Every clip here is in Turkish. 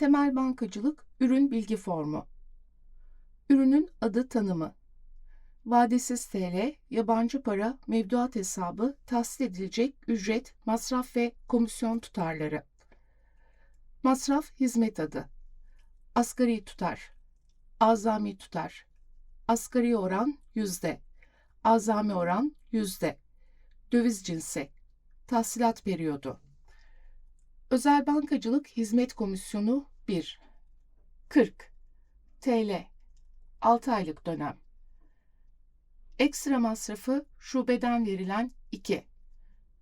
Temel bankacılık ürün bilgi formu. Ürünün adı tanımı. Vadesiz TL, yabancı para, mevduat hesabı, tahsil edilecek ücret, masraf ve komisyon tutarları. Masraf hizmet adı. Asgari tutar. Azami tutar. Asgari oran yüzde. Azami oran yüzde. Döviz cinsi. Tahsilat periyodu. Özel bankacılık hizmet komisyonu 1. 40 TL 6 aylık dönem. Ekstra masrafı şubeden verilen 2.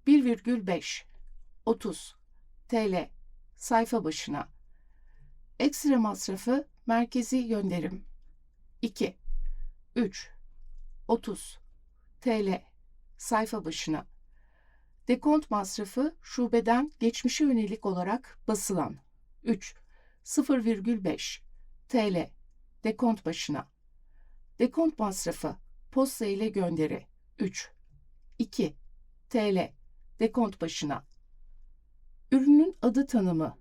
1,5 30 TL sayfa başına. Ekstra masrafı merkezi gönderim 2. 3 30 TL sayfa başına. Dekont masrafı şubeden geçmişe yönelik olarak basılan 3. 0,5 TL dekont başına. Dekont masrafı posta ile gönderi 3. 2 TL dekont başına. Ürünün adı tanımı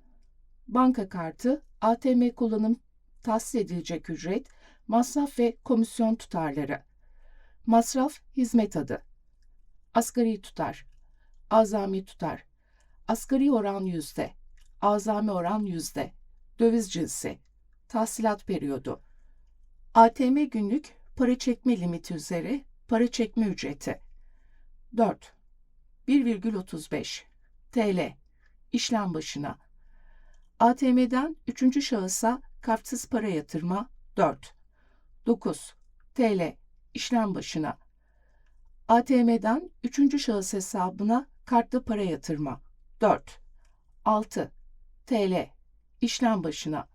banka kartı, ATM kullanım tahsil edilecek ücret, masraf ve komisyon tutarları. Masraf hizmet adı. Asgari tutar, azami tutar, asgari oran yüzde, azami oran yüzde, döviz cinsi, tahsilat periyodu, ATM günlük para çekme limiti üzeri para çekme ücreti. 4. 1,35 TL işlem başına. ATM'den üçüncü şahısa kartsız para yatırma 4. 9. TL işlem başına. ATM'den üçüncü şahıs hesabına kartlı para yatırma 4. 6. TL işlem başına.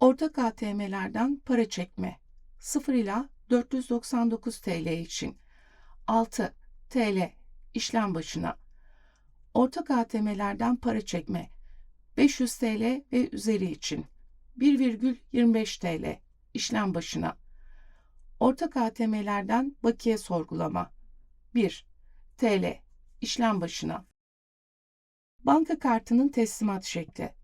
Ortak ATM'lerden para çekme 0 ila 499 TL için 6 TL işlem başına. Ortak ATM'lerden para çekme 500 TL ve üzeri için 1,25 TL işlem başına. Ortak ATM'lerden bakiye sorgulama 1 TL işlem başına. Banka kartının teslimat şekli.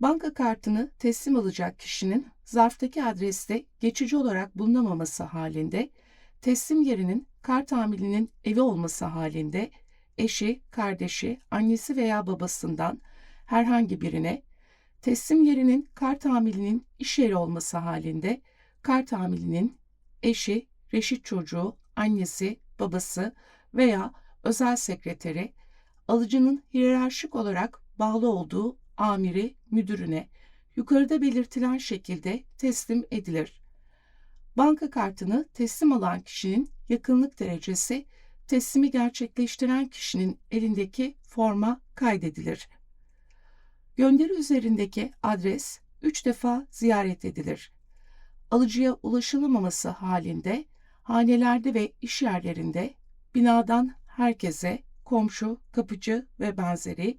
Banka kartını teslim alacak kişinin zarftaki adreste geçici olarak bulunamaması halinde, teslim yerinin kart amilinin evi olması halinde, eşi, kardeşi, annesi veya babasından herhangi birine, teslim yerinin kart amilinin iş yeri olması halinde, kart amilinin eşi, reşit çocuğu, annesi, babası veya özel sekreteri, alıcının hiyerarşik olarak bağlı olduğu amiri, müdürüne yukarıda belirtilen şekilde teslim edilir. Banka kartını teslim alan kişinin yakınlık derecesi teslimi gerçekleştiren kişinin elindeki forma kaydedilir. Gönderi üzerindeki adres 3 defa ziyaret edilir. Alıcıya ulaşılamaması halinde hanelerde ve iş yerlerinde binadan herkese komşu, kapıcı ve benzeri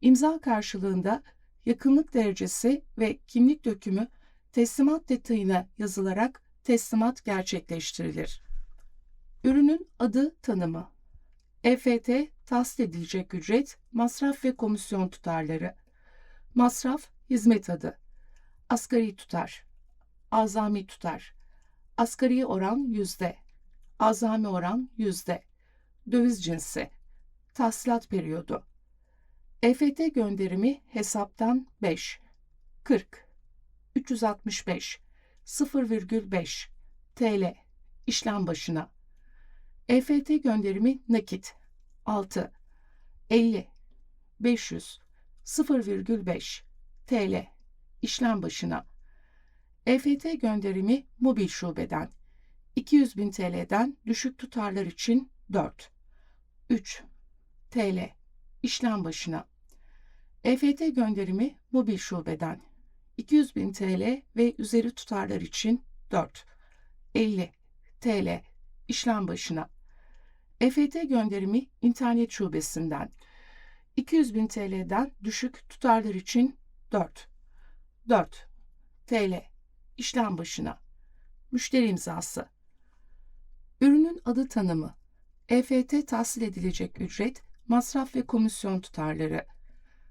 imza karşılığında yakınlık derecesi ve kimlik dökümü teslimat detayına yazılarak teslimat gerçekleştirilir. Ürünün adı tanımı. EFT tahsil edilecek ücret, masraf ve komisyon tutarları. Masraf hizmet adı. Asgari tutar. Azami tutar. Asgari oran yüzde. Azami oran yüzde. Döviz cinsi. Tahsilat periyodu. EFT gönderimi hesaptan 5. 40. 365. 0,5 TL işlem başına. EFT gönderimi nakit 6. 50. 500. 0,5 TL işlem başına. EFT gönderimi mobil şubeden 200 bin TL'den düşük tutarlar için 4. 3 TL işlem başına. EFT gönderimi mobil şubeden 200 bin TL ve üzeri tutarlar için 4. 50 TL işlem başına. EFT gönderimi internet şubesinden 200 bin TL'den düşük tutarlar için 4. 4 TL işlem başına. Müşteri imzası. Ürünün adı tanımı. EFT tahsil edilecek ücret, masraf ve komisyon tutarları.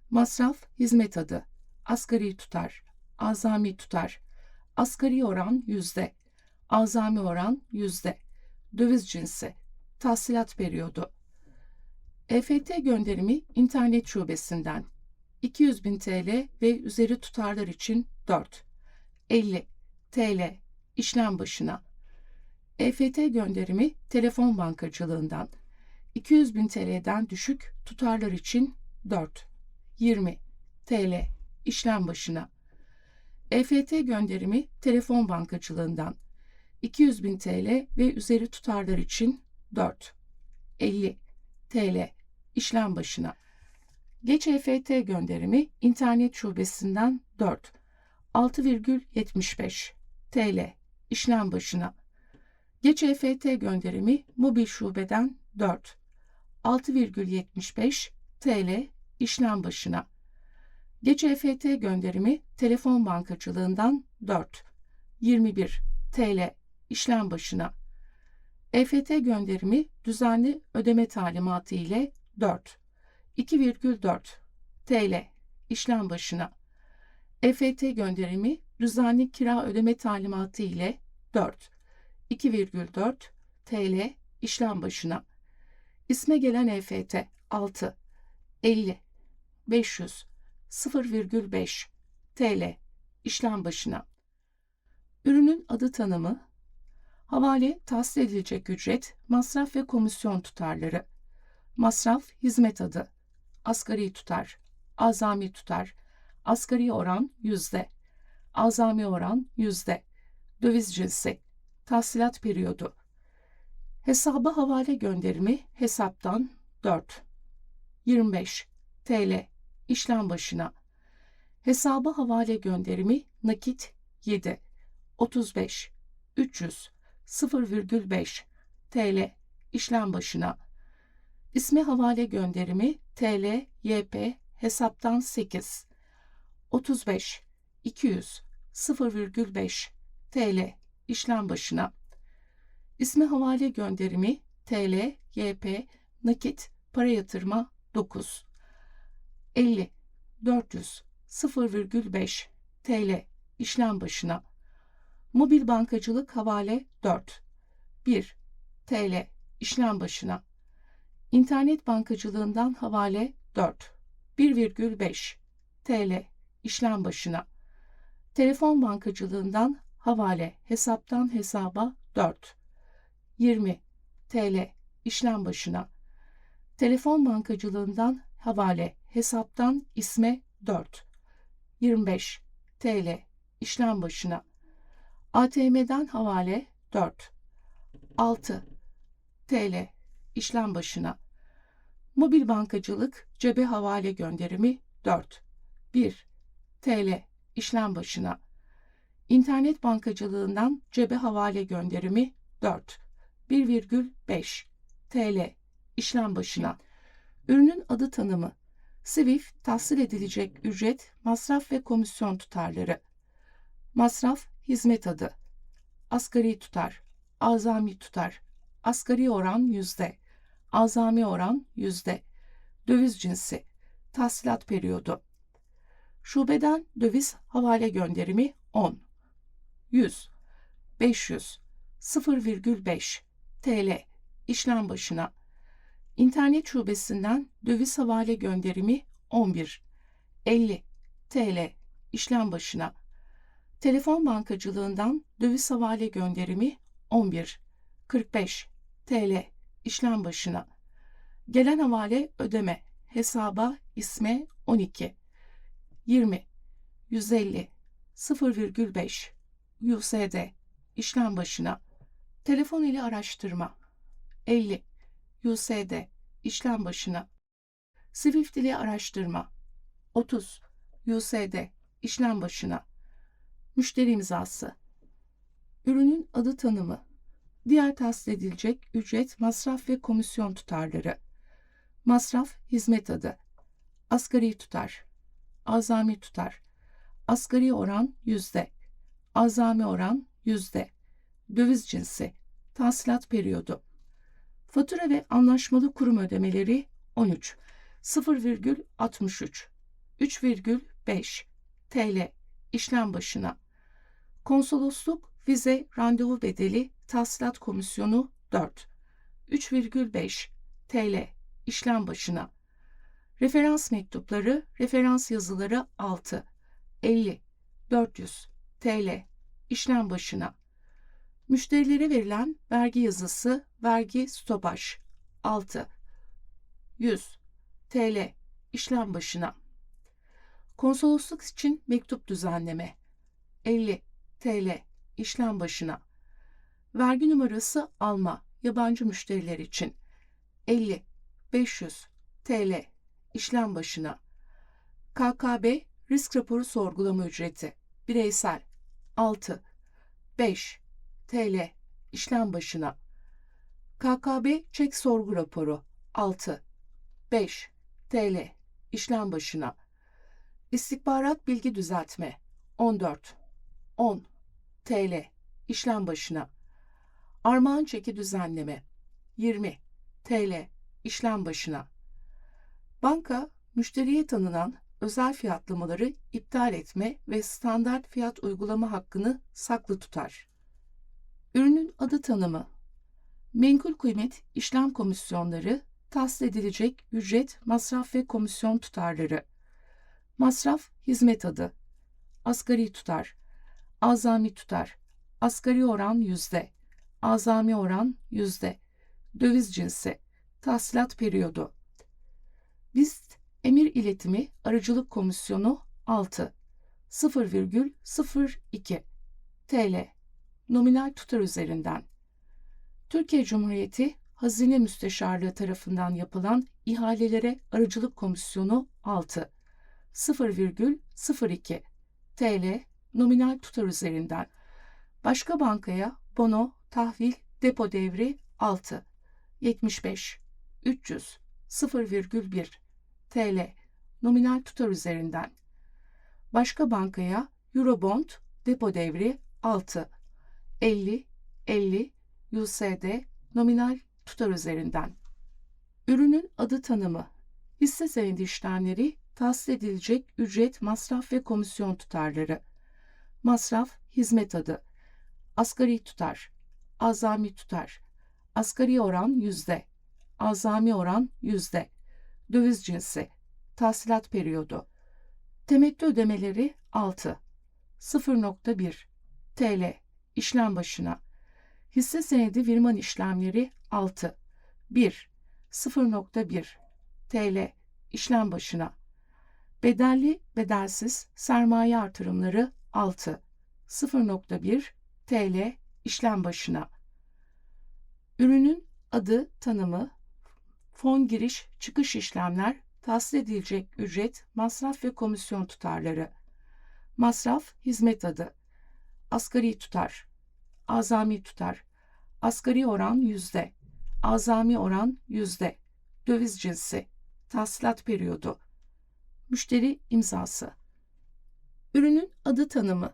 Masraf hizmet adı. asgari tutar, azami tutar, asgari oran yüzde, azami oran yüzde, döviz cinsi, tahsilat periyodu. EFT gönderimi internet şubesinden. 200 bin TL ve üzeri tutarlar için 4, 50 TL işlem başına. EFT gönderimi telefon bankacılığından. 200 bin TL'den düşük tutarlar için 4, 20 TL işlem başına. EFT gönderimi telefon bankacılığından 200 bin TL ve üzeri tutarlar için 4, 50 TL işlem başına. Geç EFT gönderimi internet şubesinden 4, 6,75 TL işlem başına. Geç EFT gönderimi mobil şubeden 4, 6,75 TL işlem başına. Geç EFT gönderimi telefon bankacılığından 4, 21 TL işlem başına. EFT gönderimi düzenli ödeme talimatı ile 4, 2,4 TL işlem başına. EFT gönderimi düzenli kira ödeme talimatı ile 4, 2,4 TL işlem başına. İsme gelen EFT 6, 50, 500, 0,5 TL işlem başına. Ürünün adı tanımı, havale tahsil edilecek ücret, masraf ve komisyon tutarları, masraf hizmet adı, asgari tutar, azami tutar, asgari oran yüzde, azami oran yüzde, döviz cinsi, tahsilat periyodu, hesaba havale gönderimi hesaptan 4, 25 TL işlem başına, hesaba havale gönderimi nakit 7, 35, 300, 0,5 TL işlem başına, isme havale gönderimi TL, YP hesaptan 8, 35, 200, 0,5 TL işlem başına. İsmi havale gönderimi TL, YP, nakit, para yatırma 9, 50, 400, 0,5 TL işlem başına. Mobil bankacılık havale 4, 1 TL işlem başına. İnternet bankacılığından havale 4, 1,5 TL işlem başına. Telefon bankacılığından havale hesaptan hesaba 4, 20 TL işlem başına. Telefon bankacılığından havale hesaptan isme 4, 25 TL işlem başına. ATM'den havale 4, 6 TL işlem başına. Mobil bankacılık cebe havale gönderimi 4, 1 TL işlem başına. İnternet bankacılığından cebe havale gönderimi 4, 1,5 TL işlem başına. Ürünün adı tanımı, SWIFT tahsil edilecek ücret, masraf ve komisyon tutarları. Masraf, hizmet adı. Asgari tutar, azami tutar, asgari oran yüzde, azami oran yüzde, döviz cinsi, tahsilat periyodu. Şubeden döviz havale gönderimi 10, 100, 500, 0,5 TL işlem başına. İnternet şubesinden döviz havale gönderimi 11, 50 TL işlem başına. Telefon bankacılığından döviz havale gönderimi 11, 45 TL işlem başına. Gelen havale ödeme hesaba isme 12, 20, 150, 0,5 USD işlem başına. Telefon ile araştırma 50 USD işlem başına. Swift ile araştırma 30 USD işlem başına. Müşteri imzası. Ürünün adı tanımı. Diğer tahsil edilecek ücret, masraf ve komisyon tutarları. Masraf, hizmet adı. Asgari tutar. Azami tutar. Asgari oran yüzde. Azami oran yüzde. Döviz cinsi. Tahsilat periyodu. Fatura ve anlaşmalı kurum ödemeleri 13. 0,63. 3,5 TL işlem başına. Konsolosluk vize randevu bedeli tahsilat komisyonu 4. 3,5 TL işlem başına. Referans mektupları, referans yazıları 6. 50 400 TL işlem başına. Müşterilere verilen vergi yazısı, vergi stopaj 6. 100 TL işlem başına. Konsolosluk için mektup düzenleme. 50 TL işlem başına. Vergi numarası alma yabancı müşteriler için. 50 500 TL işlem başına. KKB risk raporu sorgulama ücreti. Bireysel. 6 5 TL işlem başına. KKB çek sorgu raporu. 6 5 TL işlem başına. İstihbarat bilgi düzeltme. 14 10 TL işlem başına. Armağan çeki düzenleme. 20 TL işlem başına. Banka müşteriye tanınan özel fiyatlamaları iptal etme ve standart fiyat uygulama hakkını saklı tutar. Ürünün adı tanımı Menkul kıymet işlem komisyonları, tahsil edilecek ücret, masraf ve komisyon tutarları. Masraf, hizmet adı. Asgari tutar. Azami tutar. Asgari oran yüzde. Azami oran yüzde. Döviz cinsi. Tahsilat periyodu. BIST Emir İletimi Aracılık Komisyonu 6 0,02 TL Nominal tutar üzerinden. Türkiye Cumhuriyeti Hazine Müsteşarlığı tarafından yapılan ihalelere aracılık komisyonu 6 0,02 TL nominal tutar üzerinden. Başka bankaya bono, tahvil, depo devri 6 75 300 0,1 TL nominal tutar üzerinden. Başka bankaya Eurobond depo devri 6 50 50 USD nominal tutar üzerinden. Ürünün adı tanımı, hisse senedi işlemleri, tahsil edilecek ücret, masraf ve komisyon tutarları. Masraf, hizmet adı. Asgari tutar, azami tutar. Asgari oran yüzde. Azami oran yüzde. Döviz cinsi. Tahsilat periyodu. Temettü ödemeleri 6. 0.1 TL işlem başına. Hisse senedi virman işlemleri 6. 1. 0.1 TL işlem başına. Bedelli bedelsiz sermaye artırımları 6. 0.1 TL işlem başına. Ürünün adı, tanımı, fon giriş, çıkış işlemler, tahsil edilecek ücret, masraf ve komisyon tutarları. Masraf, hizmet adı. Asgari tutar, azami tutar, asgari oran yüzde, azami oran yüzde, döviz cinsi, tahsilat periyodu, müşteri imzası. Ürünün adı tanımı,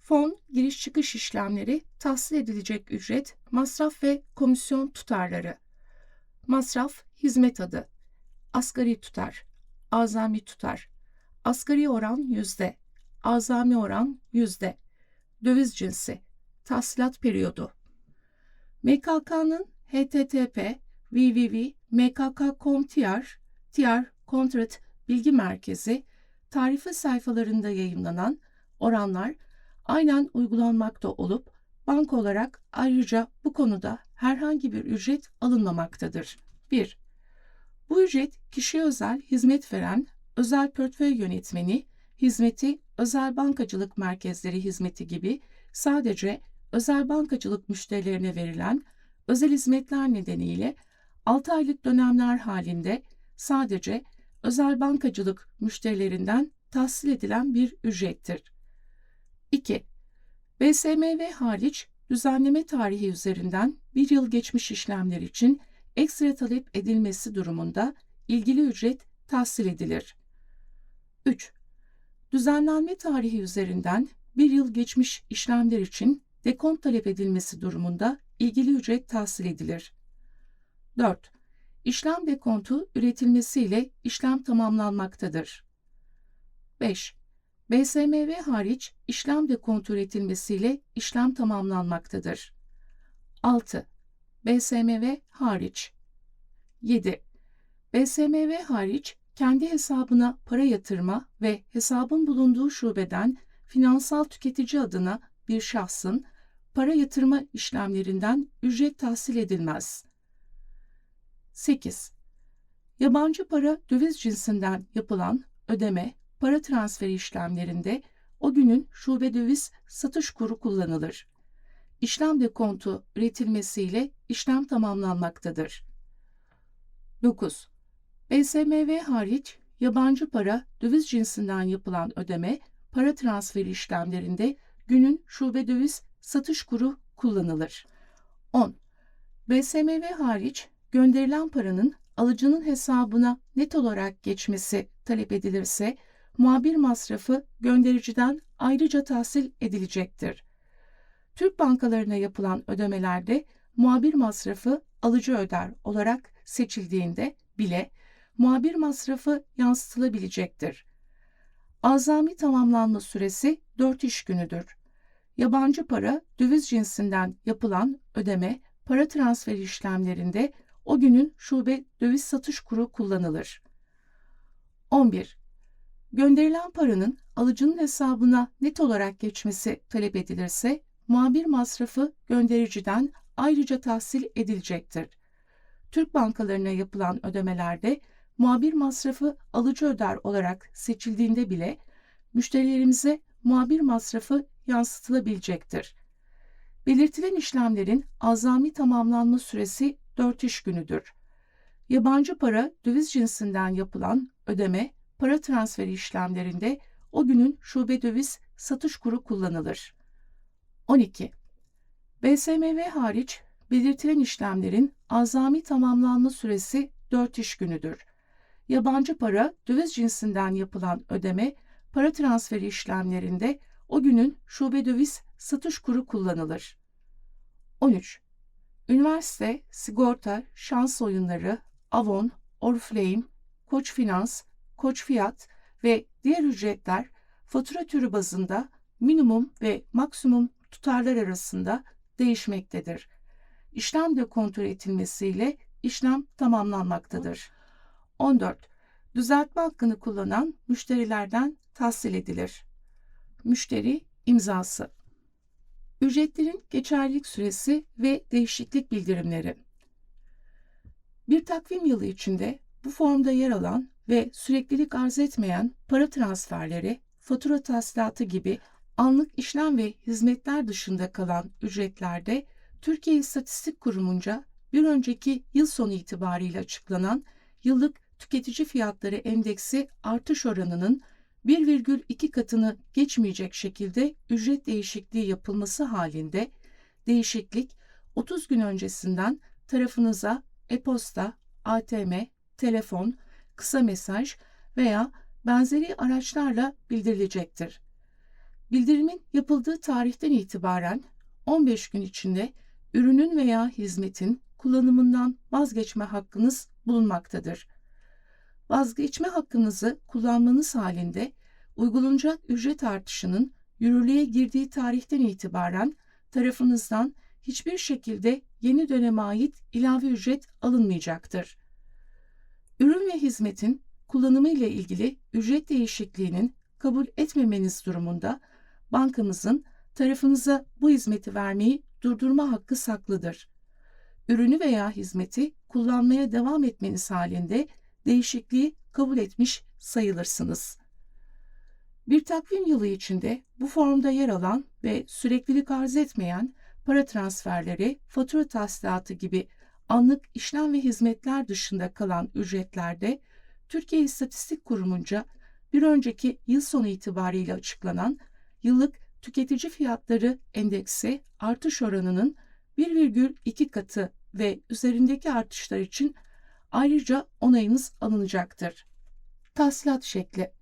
fon, giriş çıkış işlemleri, tahsil edilecek ücret, masraf ve komisyon tutarları. Masraf, hizmet adı, asgari tutar, azami tutar, asgari oran yüzde, azami oran yüzde, döviz cinsi, tahsilat periyodu. MKK'nın http www.mkk.com.tr TR Kontrat Bilgi Merkezi tarife sayfalarında yayınlanan oranlar aynen uygulanmakta olup banka olarak ayrıca bu konuda herhangi bir ücret alınmamaktadır. 1. Bu ücret kişiye özel hizmet veren özel portföy yönetmeni, hizmeti özel bankacılık merkezleri hizmeti gibi sadece özel bankacılık müşterilerine verilen özel hizmetler nedeniyle 6 aylık dönemler halinde sadece özel bankacılık müşterilerinden tahsil edilen bir ücrettir. 2. BSMV hariç düzenleme tarihi üzerinden bir yıl geçmiş işlemler için ekstra talep edilmesi durumunda ilgili ücret tahsil edilir. 3. Düzenlenme tarihi üzerinden bir yıl geçmiş işlemler için dekont talep edilmesi durumunda ilgili ücret tahsil edilir. 4. İşlem dekontu üretilmesiyle işlem tamamlanmaktadır. 5. BSMV hariç işlem de kontrol edilmesiyle işlem tamamlanmaktadır. 6. BSMV hariç 7. BSMV hariç kendi hesabına para yatırma ve hesabın bulunduğu şubeden finansal tüketici adına bir şahsın para yatırma işlemlerinden ücret tahsil edilmez. 8. Yabancı para döviz cinsinden yapılan ödeme, para transferi işlemlerinde o günün şube döviz satış kuru kullanılır. İşlem dekontu üretilmesiyle işlem tamamlanmaktadır. 9. BSMV hariç yabancı para döviz cinsinden yapılan ödeme, para transferi işlemlerinde günün şube döviz satış kuru kullanılır. 10. BSMV hariç gönderilen paranın alıcının hesabına net olarak geçmesi talep edilirse muhabir masrafı göndericiden ayrıca tahsil edilecektir. Türk bankalarına yapılan ödemelerde muhabir masrafı alıcı öder olarak seçildiğinde bile muhabir masrafı yansıtılabilecektir. Azami tamamlanma süresi 4 iş günüdür. Yabancı para, döviz cinsinden yapılan ödeme, para transferi işlemlerinde o günün şube döviz satış kuru kullanılır. 11. Gönderilen paranın alıcının hesabına net olarak geçmesi talep edilirse, muhabir masrafı göndericiden ayrıca tahsil edilecektir. Türk bankalarına yapılan ödemelerde muhabir masrafı alıcı öder olarak seçildiğinde bile müşterilerimize muhabir masrafı yansıtılabilecektir. Belirtilen işlemlerin azami tamamlanma süresi 4 iş günüdür. Yabancı para döviz cinsinden yapılan ödeme, para transferi işlemlerinde o günün şube döviz satış kuru kullanılır. 12. BSMV hariç belirtilen işlemlerin azami tamamlanma süresi 4 iş günüdür. Yabancı para döviz cinsinden yapılan ödeme, para transferi işlemlerinde o günün şube döviz satış kuru kullanılır. 13. Üniversite, sigorta, şans oyunları, Avon, Oriflame, Koç Finans, Koç Fiyat ve diğer ücretler fatura türü bazında minimum ve maksimum tutarlar arasında değişmektedir. İşlem de kontrol edilmesiyle işlem tamamlanmaktadır. 14. Düzeltme hakkını kullanan müşterilerden tahsil edilir. Müşteri imzası Ücretlerin geçerlilik süresi ve değişiklik bildirimleri Bir takvim yılı içinde bu formda yer alan ve süreklilik arz etmeyen para transferleri, fatura tahsilatı gibi anlık işlem ve hizmetler dışında kalan ücretlerde Türkiye İstatistik Kurumu'nca bir önceki yıl sonu itibariyle açıklanan yıllık tüketici fiyatları endeksi artış oranının 1,2 katını geçmeyecek şekilde ücret değişikliği yapılması halinde değişiklik 30 gün öncesinden tarafınıza e-posta, ATM, telefon, kısa mesaj veya benzeri araçlarla bildirilecektir. Bildirimin yapıldığı tarihten itibaren 15 gün içinde ürünün veya hizmetin kullanımından vazgeçme hakkınız bulunmaktadır. Vazgeçme hakkınızı kullanmanız halinde uygulanacak ücret artışının yürürlüğe girdiği tarihten itibaren tarafınızdan hiçbir şekilde yeni döneme ait ilave ücret alınmayacaktır. Ürün ve hizmetin kullanımı ile ilgili ücret değişikliğinin kabul etmemeniz durumunda bankamızın tarafınıza bu hizmeti vermeyi durdurma hakkı saklıdır. Ürünü veya hizmeti kullanmaya devam etmeniz halinde değişikliği kabul etmiş sayılırsınız. Bir takvim yılı içinde bu formda yer alan ve süreklilik arz etmeyen para transferleri, fatura tahsilatı gibi anlık işlem ve hizmetler dışında kalan ücretlerde Türkiye İstatistik Kurumu'nca bir önceki yıl sonu itibariyle açıklanan yıllık tüketici fiyatları endeksi artış oranının 1,2 katı ve üzerindeki artışlar için ayrıca onayınız alınacaktır. Tahsilat şekli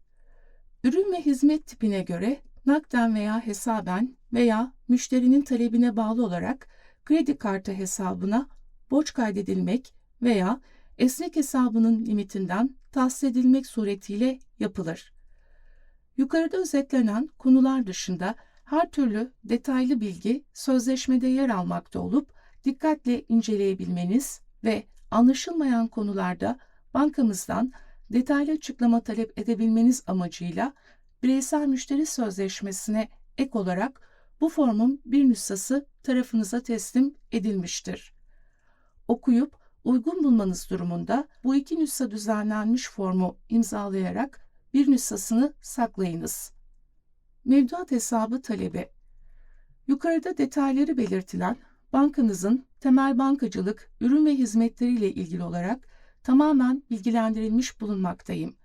Ürün ve hizmet tipine göre nakden veya hesaben veya müşterinin talebine bağlı olarak kredi kartı hesabına borç kaydedilmek veya esnek hesabının limitinden tahsis edilmek suretiyle yapılır. Yukarıda özetlenen konular dışında her türlü detaylı bilgi sözleşmede yer almakta olup dikkatle inceleyebilmeniz ve anlaşılmayan konularda bankamızdan detaylı açıklama talep edebilmeniz amacıyla bireysel müşteri sözleşmesine ek olarak bu formun bir nüshası tarafınıza teslim edilmiştir. Okuyup uygun bulmanız durumunda bu iki nüsha düzenlenmiş formu imzalayarak bir nüshasını saklayınız. Mevduat hesabı talebi Yukarıda detayları belirtilen bankanızın temel bankacılık, ürün ve hizmetleriyle ilgili olarak tamamen bilgilendirilmiş bulunmaktayım.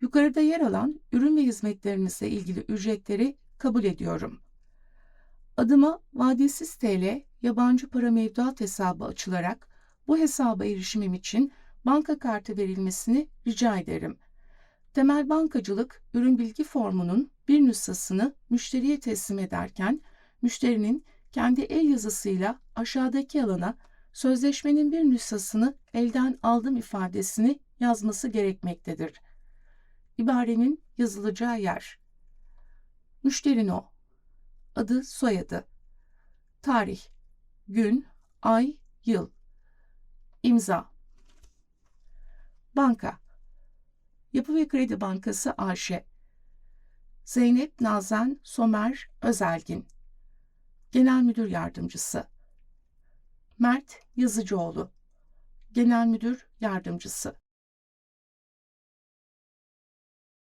Yukarıda yer alan ürün ve hizmetlerinizle ilgili ücretleri kabul ediyorum. Adıma vadesiz TL yabancı para mevduat hesabı açılarak bu hesaba erişimim için banka kartı verilmesini rica ederim. Temel bankacılık ürün bilgi formunun bir nüshasını müşteriye teslim ederken müşterinin kendi el yazısıyla aşağıdaki alana sözleşmenin bir nüshasını elden aldım ifadesini yazması gerekmektedir. İbarenin yazılacağı yer. Müşterin o. Adı, soyadı. Tarih, gün, ay, yıl. İmza. Banka. Yapı ve Kredi Bankası AŞ. Zeynep Nazen Somer Özelgin. Genel Müdür Yardımcısı. Mert Yazıcıoğlu. Genel Müdür Yardımcısı.